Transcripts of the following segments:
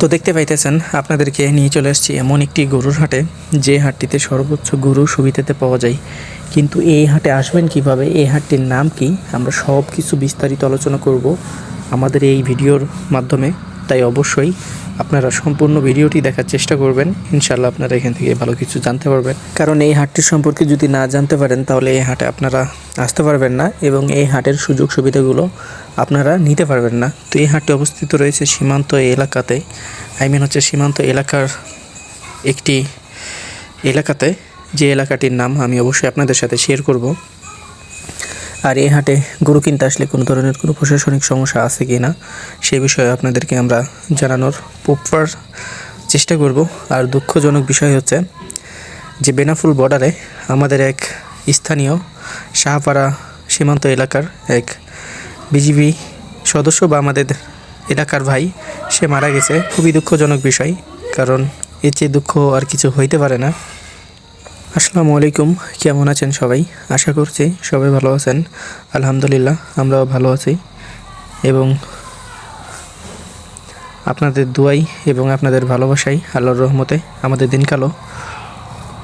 তো দেখতে পাইতেছেন, আপনাদেরকে নিয়ে চলে আসছি এমন একটি গরুর হাটে। যে হাটটিতে সর্বোচ্চ গরু সুবিধাতে পাওয়া যায়। কিন্তু এই হাটে আসবেন কীভাবে? এই হাটটির নাম কি? আমরা সব কিছু বিস্তারিত আলোচনা করব আমাদের এই ভিডিওর মাধ্যমে। তাই অবশ্যই আপনারা সম্পূর্ণ ভিডিওটি দেখার চেষ্টা করবেন। ইনশাল্লাহ আপনারা এখান থেকে ভালো কিছু জানতে পারবেন। কারণ এই হাটটির সম্পর্কে যদি না জানতে পারেন, তাহলে এই হাটে আপনারা আসতে পারবেন না এবং এই হাটের সুযোগ সুবিধাগুলো আপনারা নিতে পারবেন না। তো এই হাটটি অবস্থিত রয়েছে সীমান্ত এলাকাতে। আই মিন হচ্ছে সীমান্ত এলাকার একটি এলাকাতে। যে এলাকাটির নাম আমি অবশ্যই আপনাদের সাথে শেয়ার করব। আর এই হাটে গরু কিনতে আসলে কোনো ধরনের কোনো প্রশাসনিক সমস্যা আছে কি না, সে বিষয়ে আপনাদেরকে আমরা জানানোর প্রপার চেষ্টা করব। আর দুঃখজনক বিষয় হচ্ছে যে বেনাফুল বর্ডারে আমাদের এক স্থানীয় শাহপাড়া সীমান্ত এলাকার এক বিজিবি সদস্য বা আমাদের এলাকার ভাই, সে মারা গেছে। খুবই দুঃখজনক বিষয়, কারণ এর চেয়ে দুঃখ আর কিছু হইতে পারে না। আসসালামু আলাইকুম। কেমন আছেন সবাই? আশা করছি সবাই ভালো আছেন। আলহামদুলিল্লাহ, আমরাও ভালো আছি। এবং আপনাদের দুয়াই এবং আপনাদের ভালোবাসাই আল্লাহর রহমতে আমাদের দিনকালও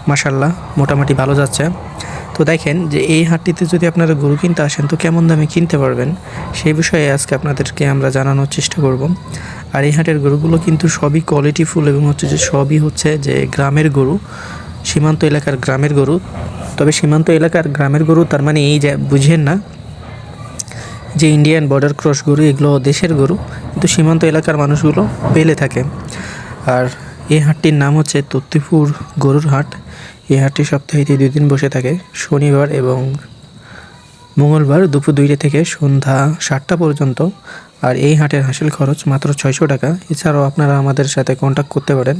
মাসাল্লাহ মোটামুটি ভালো যাচ্ছে। তো দেখেন যে এই হাটটিতে যদি আপনারা গরু কিনতে আসেন, তো কেমন দামে কিনতে পারবেন? সেই বিষয়ে আজকে আপনাদেরকে আমরা জানানোর চেষ্টা করব। আর এই হাটের গরুগুলো কিন্তু সবই কোয়ালিটিফুল এবং হচ্ছে যে সবই হচ্ছে যে গ্রামের গরু। সীমান্ত এলাকার গ্রামের গরু। তবে সীমান্ত এলাকার গ্রামের গরু তার মানে এই যে বুঝেন না যে ইন্ডিয়ান বর্ডার ক্রস গরু, এগুলো দেশের গরু, কিন্তু সীমান্ত এলাকার মানুষগুলো পেলে থাকে। আর এই হাটটির নাম হচ্ছে তত্তিপুর গরুর হাট। এই হাটটি সপ্তাহে দুই দিন বসে থাকে, শনিবার এবং মঙ্গলবার দুপুর দুইটা থেকে সন্ধ্যা সাতটা পর্যন্ত। আর এই হাটের হাসিল খরচ মাত্র ছয়শো টাকা। এছাড়াও আপনারা আমাদের সাথে কন্ট্যাক্ট করতে পারেন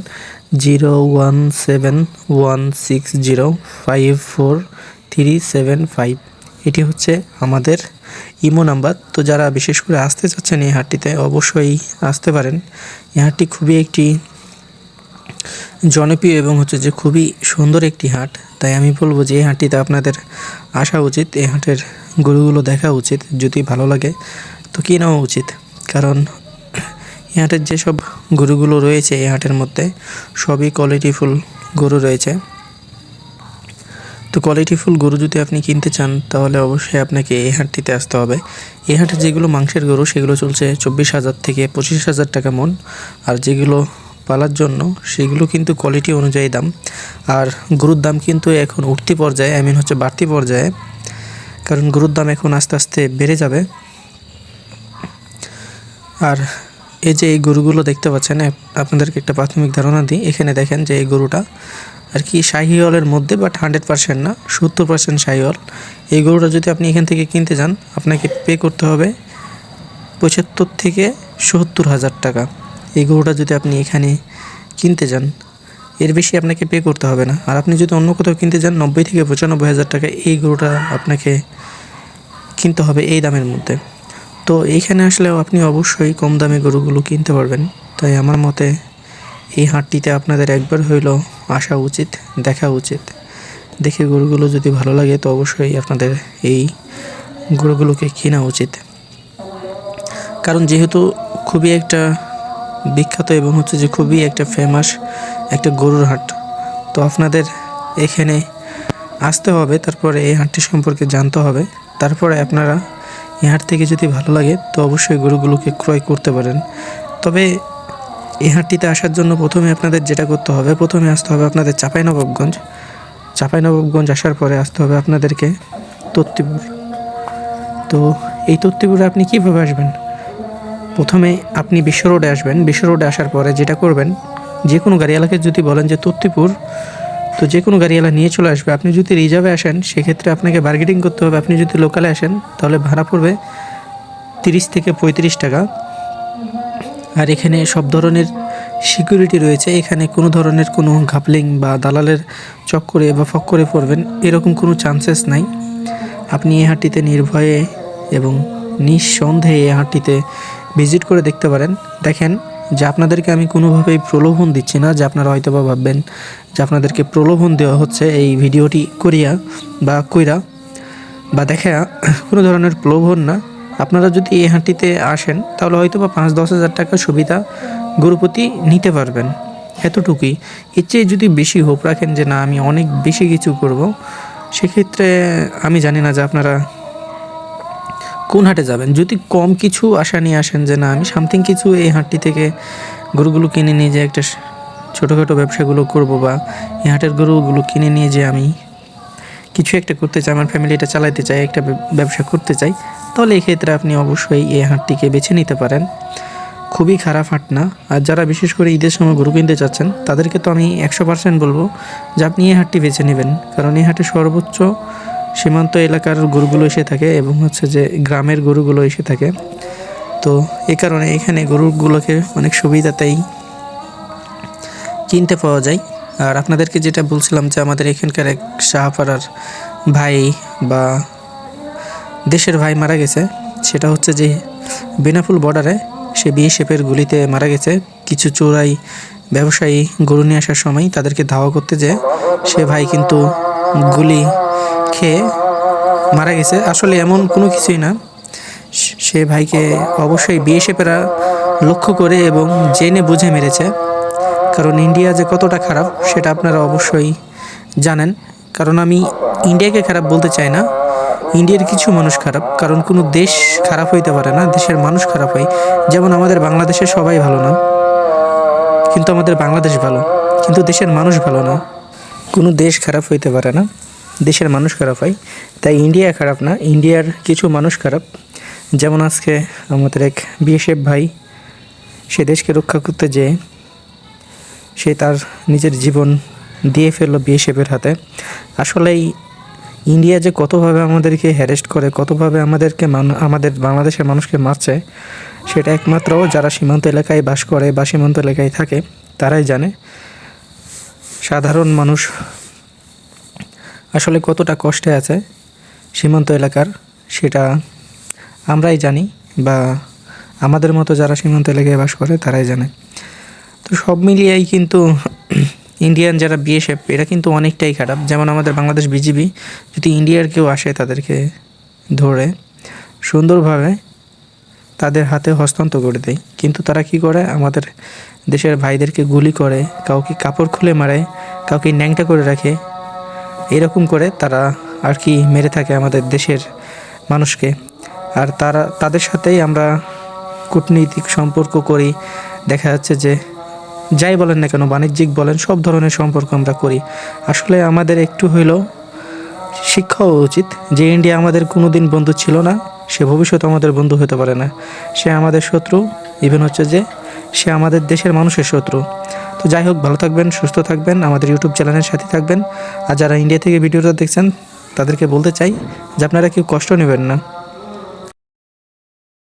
zero one seven one six zero five four three seven five. এটি হচ্ছে আমাদের ইমো নাম্বার। তো যারা বিশেষ করে আসতে চাচ্ছেন এই হাটটিতে অবশ্যই আসতে পারেন। এই হাটটি খুবই একটি জনপ্রিয় এবং হচ্ছে যে খুবই সুন্দর একটি হাট। তাই আমি বলব যে এই হাটটিতে আপনাদের আসা উচিত, এই হাটের গরুগুলো দেখা উচিত যদি ভালো লাগে। তো কিনে নেওয়া উচিত? কারণ এই হাটের যেসব গরুগুলো রয়েছে এই হাটের মধ্যে সবই কোয়ালিটিফুল গরু রয়েছে। তো কোয়ালিটিফুল গরু যদি আপনি কিনতে চান, তাহলে অবশ্যই আপনাকে এই হাটটিতে আসতে হবে। এই হাটে যেগুলো মাংসের গরু, সেগুলো চলছে চব্বিশ হাজার থেকে পঁচিশ হাজার টাকা মন। আর যেগুলো পালার জন্য, সেগুলো কিন্তু কোয়ালিটি অনুযায়ী দাম। আর গরুর দাম কিন্তু এখন উঠতি পর্যায়ে আই মিন হচ্ছে বাড়তি পর্যায়ে, কারণ গরুর দাম এখন আস্তে আস্তে বেড়ে যাবে। আর এই যে এই গরুগুলো দেখতে পাচ্ছেন আপনাদেরকে একটা প্রাথমিক ধারণা দিই, এখানে দেখেন যে এই গরুটা আর কি শাহিওয়ালের মধ্যে বাট হান্ড্রেড পার্সেন্ট না, সত্তর পার্সেন্ট শাহিওয়াল এই গরুটা যদি আপনি এখান থেকে কিনতে যান, আপনাকে পে করতে হবে পঁচাত্তর থেকে সত্তর হাজার টাকা। এই গরুটা যদি আপনি এখানে কিনতে যান, এর বেশি আপনাকে পে করতে হবে না। আর আপনি যদি অন্য কোথাও কিনতে যান, নব্বই থেকে পঁচানব্বই হাজার টাকা এই গরুটা আপনাকে কিনতে হবে এই দামের মধ্যে। তো এইখানে আসলেও আপনি অবশ্যই কম দামে গরুগুলো কিনতে পারবেন। তাই আমার মতে এই হাটটিতে আপনাদের একবার হইলেও আসা উচিত, দেখা উচিত। দেখে গরুগুলো যদি ভালো লাগে, তো অবশ্যই আপনাদের এই গরুগুলোকে কেনা উচিত। কারণ যেহেতু খুবই একটা বিখ্যাত এবং হচ্ছে যে খুবই একটা ফেমাস একটা গরুর হাট। তো আপনাদের এখানে আসতে হবে, তারপরে এই হাটটি সম্পর্কে জানতে হবে। তারপরে আপনারা এই হাট থেকে যদি ভালো লাগে, তো অবশ্যই গরুগুলোকে ক্রয় করতে পারেন। তবে এই হাটটিতে আসার জন্য প্রথমে আপনাদের যেটা করতে হবে, প্রথমে আসতে হবে আপনাদের চাঁপাইনবাবগঞ্জ। চাঁপাইনবাবগঞ্জ আসার পরে আসতে হবে আপনাদেরকে তত্তিপুর তো এই তত্তিপুরে আপনি কীভাবে আসবেন? প্রথমে আপনি বিশ্ব রোডে আসবেন। বিশ্ব রোডে আসার পরে যেটা করবেন, যে কোনো গাড়িওয়ালাকে যদি বলেন যে তত্তিপুর তো যে কোনো গাড়িওয়ালা নিয়ে চলে আসবে। আপনি যদি রিজার্ভে আসেন, সেক্ষেত্রে আপনাকে বার্গেটিং করতে হবে। আপনি যদি লোকালে আসেন, তাহলে ভাড়া পড়বে তিরিশ থেকে পঁয়ত্রিশ টাকা। আর এখানে সব ধরনের সিকিউরিটি রয়েছে। এখানে কোনো ধরনের কোনো ঘাপলিং বা দালালের চক্করে বা ফক্করে পড়বেন, এরকম কোনো চান্সেস নাই। আপনি এ হাটটিতে নির্ভয়ে এবং নিঃসন্দেহে এ হাটটিতে ভিজিট করে দেখতে পারেন। দেখেন যে আপনাদেরকে আমি কোনোভাবেই প্রলোভন দিচ্ছি না, যে আপনারা হয়তো বা ভাববেন যে আপনাদেরকে প্রলোভন দেওয়া হচ্ছে এই ভিডিওটি করিয়া বা কইরা। বা দেখা কোনো ধরনের প্রলোভন না। আপনারা যদি এই হাটটিতে আসেন, তাহলে হয়তো বা পাঁচ দশ হাজার টাকা সুবিধা গরুপতি নিতে পারবেন। এতটুকুই। এর চেয়ে যদি বেশি হোপ রাখেন যে না, আমি অনেক বেশি কিছু করব, সেক্ষেত্রে আমি জানি না যে আপনারা কোন হাটে যাবেন? যদি কম কিছু আশা নিয়ে আসেন যে না, আমি সামথিং কিছু এই হাটটি থেকে গরুগুলো কিনে নিয়ে যে একটা ছোটোখাটো ব্যবসাগুলো করব বা এই হাটের গরুগুলো কিনে নিয়ে যে আমি কিছু একটা করতে চাই, আমার ফ্যামিলিটা চালাইতে চাই, একটা ব্যবসা করতে চাই, তাহলে এক্ষেত্রে আপনি অবশ্যই এই হাটটিকে বেছে নিতে পারেন। খুবই খারাপ হাট না। আর যারা বিশেষ করে ঈদের সময় গরু কিনতে চাচ্ছেন, তাদেরকে তো আমি একশো পার্সেন্ট বলব যে আপনি এই হাটটি বেছে নেবেন। কারণ এই হাটে সর্বোচ্চ সীমান্ত এলাকার গরুগুলো এসে থাকে এবং হচ্ছে যে গ্রামের গরুগুলো এসে থাকে। তো এই কারণে এখানে গরুগুলোকে অনেক সুবিধাতেই কিনতে পাওয়া যায়। আর আপনাদেরকে যেটা বলছিলাম যে আমাদের এখানকার এক শাহপাড়ার ভাই বা দেশের ভাই মারা গেছে, সেটা হচ্ছে যে বেনাফুল বর্ডারে সে বিএসএফের গুলিতে মারা গেছে। কিছু চোরাই ব্যবসায়ী গরু নিয়ে আসার সময় তাদেরকে ধাওয়া করতে যেয়ে সে ভাই কিন্তু গুলি খেয়ে মারা গেছে। আসলে এমন কোনো কিছুই না। সে- ভাইকে অবশ্যই বিএসএফেরা লক্ষ্য করে এবং জেনে বুঝে মেরেছে। কারণ ইন্ডিয়া যে কতটা খারাপ, সেটা আপনারা অবশ্যই জানেন। কারণ আমি ইন্ডিয়াকে খারাপ বলতে চাই না। ইন্ডিয়ার কিছু মানুষ খারাপ, কারণ কোনো দেশ খারাপ হইতে পারে না, দেশের মানুষ খারাপ হয়। যেমন আমাদের বাংলাদেশের সবাই ভালো না। কিন্তু আমাদের বাংলাদেশ ভালো, কিন্তু দেশের মানুষ ভালো না। কোনো দেশ খারাপ হইতে পারে না। দেশের মানুষ খারাপ হয়, তাই ইন্ডিয়া খারাপ না, ইন্ডিয়ার কিছু মানুষ খারাপ। যেমন আজকে আমাদের এক বিএসএফ ভাই, সে দেশকে রক্ষা করতে যেয়ে সে তার নিজের জীবন দিয়ে ফেলল বিএসএফের হাতে। আসলেই ইন্ডিয়া যে কতভাবে আমাদেরকে হ্যারেস্ট করে, কতভাবে আমাদেরকে আমাদের বাংলাদেশের মানুষকে মারছে, সেটা একমাত্র যারা সীমান্ত এলাকায় বাস করে বা সীমান্ত এলাকায় থাকে, তারাই জানে। সাধারণ মানুষ আসলে কতটা কষ্টে আছে সীমান্ত এলাকার সেটা আমরাই জানি বা আমাদের মতো যারা সীমান্ত এলাকায় বাস করে তারাই জানে। তো সব মিলিয়েই কিন্তু ইন্ডিয়ান যারা বিএসএফ, এরা কিন্তু অনেকটাই খারাপ। যেমন আমাদের বাংলাদেশ বিজিবি, যদি ইন্ডিয়ার কেউ আসে তাদেরকে ধরে সুন্দরভাবে তাদের হাতে হস্তান্তর করে দেয়। কিন্তু তারা কি করে? আমাদের দেশের ভাইদেরকে গুলি করে, কাউকে কাপড় খুলে মারে, কাউকে ন্যাংটা করে রাখে এরকম করে তারা আর কি মেরে থাকে আমাদের দেশের মানুষকে। আর তারা, তাদের সাথেই আমরা কূটনৈতিক সম্পর্ক করি। দেখা যাচ্ছে যে যাই বলেন না কেন, বাণিজ্যিক বলেন, সব ধরনের সম্পর্ক আমরা করি। আসলে আমাদের একটু হইলেও শিক্ষা হওয়া উচিত। যে ইন্ডিয়া আমাদের কোনো দিন বন্ধু ছিল না, সে ভবিষ্যতে আমাদের বন্ধু হতে পারে না। সে আমাদের শত্রু ইভেন হচ্ছে যে সে আমাদের দেশের মানুষের শত্রু। তো যাই হোক, ভালো থাকবেন, সুস্থ থাকবেন, আমাদের ইউটিউব চ্যানেলের সাথে থাকবেন। আর যারা ইন্ডিয়া থেকে ভিডিওটা দেখছেন, তাদেরকে বলতে চাই যে আপনারা কেউ কষ্ট নেবেন না।